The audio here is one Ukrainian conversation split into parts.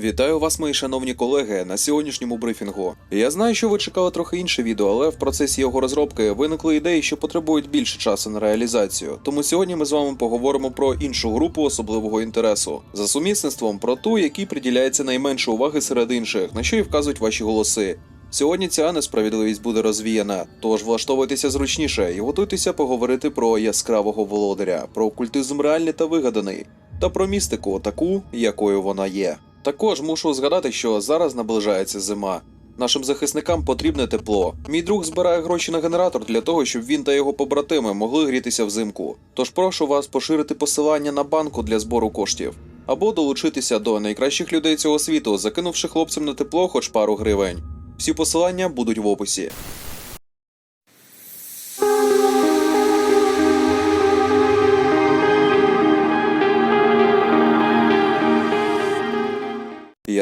Вітаю вас, мої шановні колеги, на сьогоднішньому брифінгу. Я знаю, що ви чекали трохи інше відео, але в процесі його розробки виникли ідеї, що потребують більше часу на реалізацію. Тому сьогодні ми з вами поговоримо про іншу групу особливого інтересу за сумісництвом про ту, якій приділяється найменше уваги серед інших, на що і вказують ваші голоси. Сьогодні ця несправедливість буде розвіяна, тож влаштовуйтеся зручніше і готуйтеся поговорити про яскравого володаря, про окультизм реальний та вигаданий, та про містику, таку, якою вона є. Також мушу згадати, що зараз наближається зима. Нашим захисникам потрібне тепло. Мій друг збирає гроші на генератор для того, щоб він та його побратими могли грітися взимку. Тож прошу вас поширити посилання на банку для збору коштів. Або долучитися до найкращих людей цього світу, закинувши хлопцям на тепло хоч пару гривень. Всі посилання будуть в описі.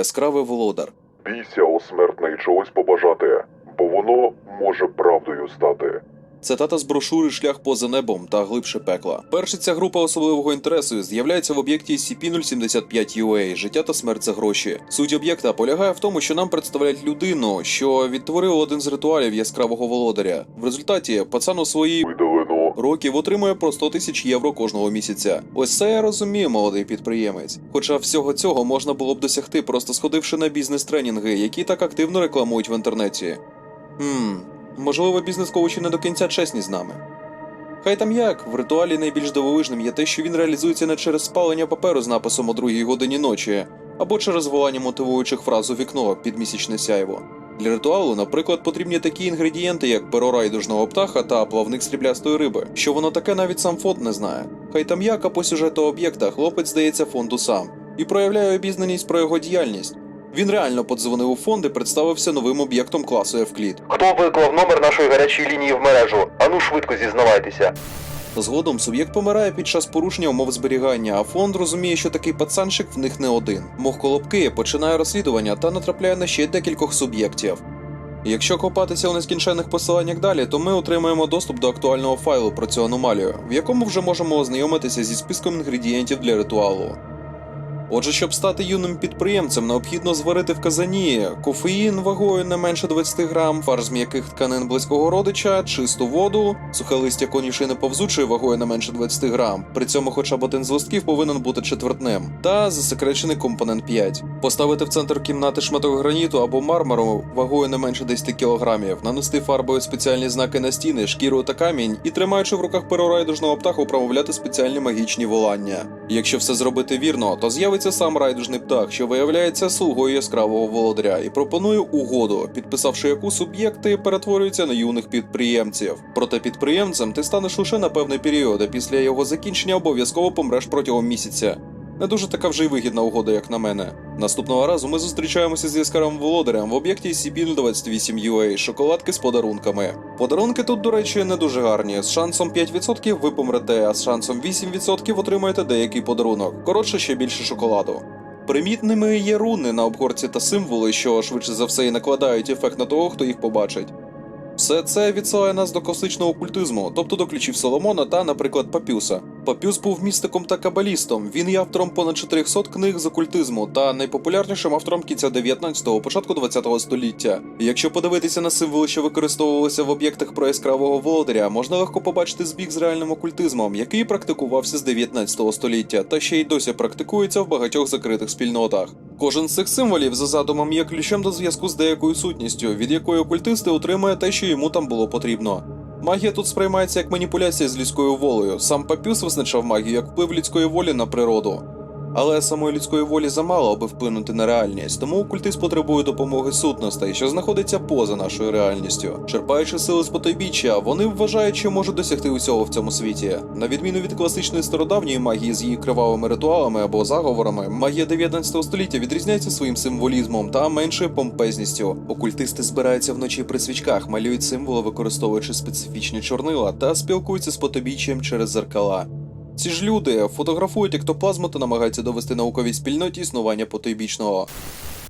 Яскравий володар. Бійся, о смертний, чогось побажати, бо воно може правдою стати. Цитата з брошури Шлях поза небом та глибше пекла. Перша ця група особливого інтересу з'являється в об'єкті SCP-075-UA Життя та смерть за гроші. Суть об'єкта полягає в тому, що нам представляють людину, що відтворила один з ритуалів яскравого володаря. В результаті пацан у свої Видалено. Років отримує по 100 тисяч євро кожного місяця. Ось це я розумію, молодий підприємець. Хоча всього цього можна було б досягти, просто сходивши на бізнес-тренінги, які так активно рекламують в інтернеті. Хм, можливо, бізнес-коучі не до кінця чесні з нами. Хай там як, в ритуалі найбільш дивовижним є те, що він реалізується не через спалення паперу з написом о другій годині ночі, або через волання мотивуючих фраз у вікно під місячне сяйво. Для ритуалу, наприклад, потрібні такі інгредієнти, як перо райдужного птаха та плавник сріблястої риби. Що воно таке, навіть сам фонд не знає. Хай там як, а по сюжету об'єкта хлопець здається фонду сам і проявляє обізнаність про його діяльність. Він реально подзвонив у фонд і представився новим об'єктом класу Евклід. Хто виклав номер нашої гарячої лінії в мережу? Ану швидко зізнавайтеся. Згодом суб'єкт помирає під час порушення умов зберігання, а фонд розуміє, що такий пацанчик в них не один. Мов колобки починає розслідування та натрапляє на ще декількох суб'єктів. Якщо копатися у нескінченних посиланнях далі, то ми отримаємо доступ до актуального файлу про цю аномалію, в якому вже можемо ознайомитися зі списком інгредієнтів для ритуалу. Отже, щоб стати юним підприємцем, необхідно зварити в казані кофеїн вагою не менше 20 грам, фарш з м'яких тканин близького родича, чисту воду, сухе листя конюшини повзучої вагою не менше 20 грам. При цьому хоча б один з листків повинен бути четвертним, та засекречений компонент 5. Поставити в центр кімнати шматок граніту або мармуру вагою не менше 10 кілограмів, нанести фарбою спеціальні знаки на стіни, шкіру та камінь і тримаючи в руках перо райдужного птаху, промовляти спеціальні магічні волання. Якщо все зробити вірно, то з'явиться сам райдужний птах, що виявляється слугою яскравого володаря, і пропонує угоду, підписавши яку суб'єкти перетворюються на юних підприємців. Проте підприємцем ти станеш лише на певний період, а після його закінчення обов'язково помреш протягом місяця. Не дуже така вже й вигідна угода, як на мене. Наступного разу ми зустрічаємося з яскравим володарем в об'єкті SCP-028-UA шоколадки з подарунками. Подарунки тут, до речі, не дуже гарні. З шансом 5% ви помрете, а з шансом 8% отримаєте деякий подарунок. Коротше, ще більше шоколаду. Примітними є руни на обгорці та символи, що швидше за все і накладають ефект на того, хто їх побачить. Все це відсилає нас до класичного окультизму, тобто до ключів Соломона та, наприклад, Папюса. Папюс був містиком та кабалістом. Він є автором понад 400 книг з окультизму та найпопулярнішим автором кінця 19-го, початку 20-го століття. Якщо подивитися на символи, що використовувалися в об'єктах про яскравого володаря, можна легко побачити збіг з реальним окультизмом, який практикувався з 19 століття та ще й досі практикується в багатьох закритих спільнотах. Кожен з цих символів за задумом є ключем до зв'язку з деякою сутністю, від якої окультисти отримує те, що йому там було потрібно. Магія тут сприймається як маніпуляція з людською волею. Сам Папюс визначав магію як вплив людської волі на природу. Але самої людської волі замало, аби вплинути на реальність, тому окультист потребує допомоги сутностей, що знаходиться поза нашою реальністю. Черпаючи сили з потойбіччя, вони вважають, що можуть досягти усього в цьому світі. На відміну від класичної стародавньої магії з її кривавими ритуалами або заговорами, магія 19 століття відрізняється своїм символізмом та меншою помпезністю. Окультисти збираються вночі при свічках, малюють символи, використовуючи специфічні чорнила, та спілкуються з потойбіччям через зеркала. Ці ж люди фотографують ектоплазму та намагаються довести науковій спільноті існування потойбічного.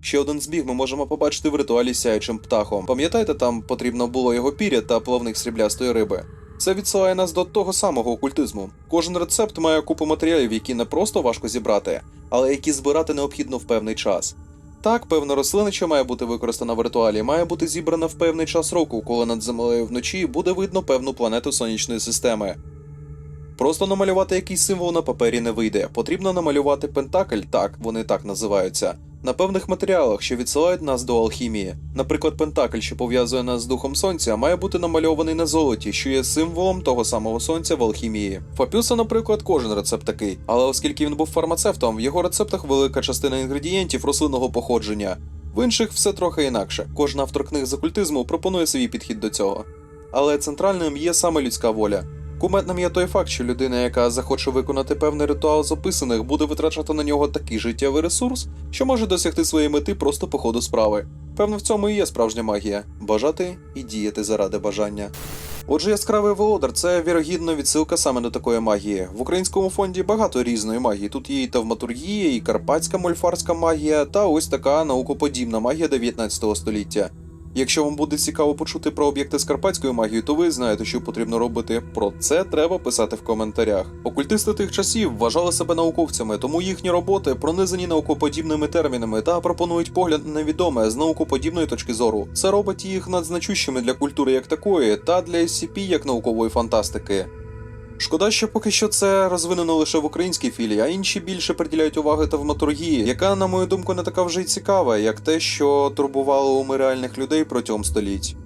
Ще один збіг ми можемо побачити в ритуалі з сяючим птахом. Пам'ятаєте, там потрібно було його пір'я та плавник сріблястої риби. Це відсилає нас до того самого окультизму. Кожен рецепт має купу матеріалів, які не просто важко зібрати, але які збирати необхідно в певний час. Так, певна рослина, що має бути використана в ритуалі, має бути зібрана в певний час року, коли над землею вночі буде видно певну планету сонячної системи. Просто намалювати якийсь символ на папері не вийде. Потрібно намалювати пентакль, так, вони так називаються, на певних матеріалах, що відсилають нас до алхімії. Наприклад, пентакль, що пов'язує нас з духом сонця, має бути намальований на золоті, що є символом того самого сонця в алхімії. Фапюса, наприклад, кожен рецепт такий, але оскільки він був фармацевтом, в його рецептах велика частина інгредієнтів рослинного походження. В інших все трохи інакше. Кожен автор книг з окультизму пропонує свій підхід до цього. Але центральним є саме людська воля. Куметним є той факт, що людина, яка захоче виконати певний ритуал з описаних, буде витрачати на нього такий життєвий ресурс, що може досягти своєї мети просто по ходу справи. Певно, в цьому і є справжня магія бажати і діяти заради бажання. Отже, яскравий володар це вірогідно відсилка саме до такої магії. В українському фонді багато різної магії. Тут є і тавматургія, і карпатська мольфарська магія, та ось така наукоподібна магія 19 століття. Якщо вам буде цікаво почути про об'єкти з карпатською магією, то ви знаєте, що потрібно робити. Про це треба писати в коментарях. Окультисти тих часів вважали себе науковцями, тому їхні роботи пронизані наукоподібними термінами та пропонують погляд на невідоме з наукоподібної точки зору. Це робить їх надзначущими для культури як такої, та для SCP як наукової фантастики. Шкода, що поки що це розвинено лише в українській філії, а інші більше приділяють уваги тавматургії, яка, на мою думку, не така вже й цікава, як те, що турбувало уми реальних людей протягом століть.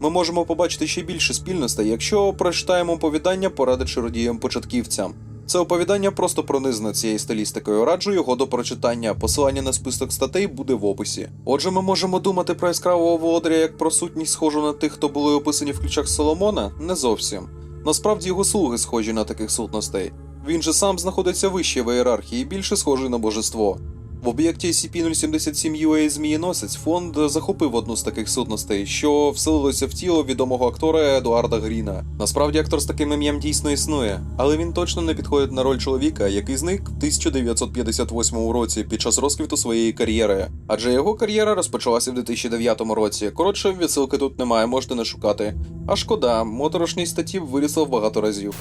Ми можемо побачити ще більше спільностей, якщо прочитаємо оповідання поради чародіям початківцям. Це оповідання просто пронизане цією стилістикою. Раджу його до прочитання. Посилання на список статей буде в описі. Отже, ми можемо думати про яскравого володаря як про сутність схожу на тих, хто були описані в ключах Соломона? Не зовсім. Насправді його слуги схожі на таких сутностей. Він же сам знаходиться вище в ієрархії більше схожий на божество. В об'єкті SCP-077 UA Змієносець фонд захопив одну з таких сутностей, що вселилося в тіло відомого актора Едуарда Гріна. Насправді актор з таким ім'ям дійсно існує, але він точно не підходить на роль чоловіка, який зник в 1958 році під час розквіту своєї кар'єри. Адже його кар'єра розпочалася в 2009 році. Коротше, відсилки тут немає, можете не шукати. А шкода, моторошність статтів вирісла в багато разів.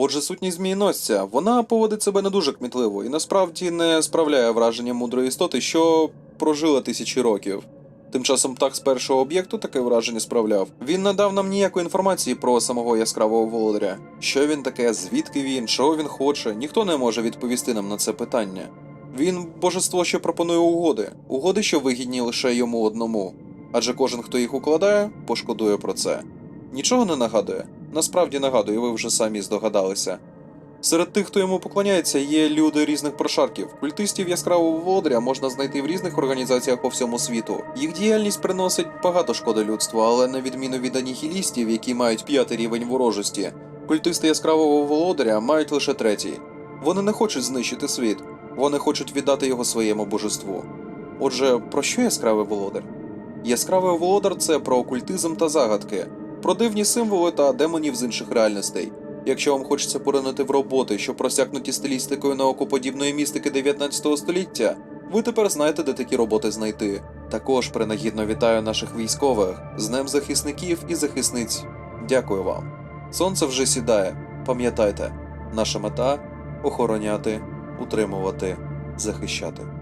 Отже, сутність змієносця, вона поводить себе не дуже кмітливо і насправді не справляє враження мудрої істоти, що прожила тисячі років. Тим часом птах з першого об'єкту таке враження справляв. Він не дав нам ніякої інформації про самого яскравого володаря. Що він таке, звідки він, чого він хоче, ніхто не може відповісти нам на це питання. Він божество, що пропонує угоди, угоди, що вигідні лише йому одному. Адже кожен, хто їх укладає, пошкодує про це. Нічого не нагадує? Насправді нагадує, ви вже самі здогадалися. Серед тих, хто йому поклоняється, є люди різних прошарків. Культистів яскравого володаря можна знайти в різних організаціях по всьому світу. Їх діяльність приносить багато шкоди людству, але на відміну від анігілістів, які мають п'ятий рівень ворожості, культисти яскравого володаря мають лише третій. Вони не хочуть знищити світ, вони хочуть віддати його своєму божеству. Отже, про що яскравий володар? Яскравий володар це про окультизм та загадки, про дивні символи та демонів з інших реальностей. Якщо вам хочеться поринути в роботи, що просякнуті стилістикою наукоподібної містики 19 століття, ви тепер знаєте, де такі роботи знайти. Також принагідно вітаю наших військових з Днем захисників і захисниць. Дякую вам. Сонце вже сідає. Пам'ятайте, наша мета охороняти, утримувати, захищати.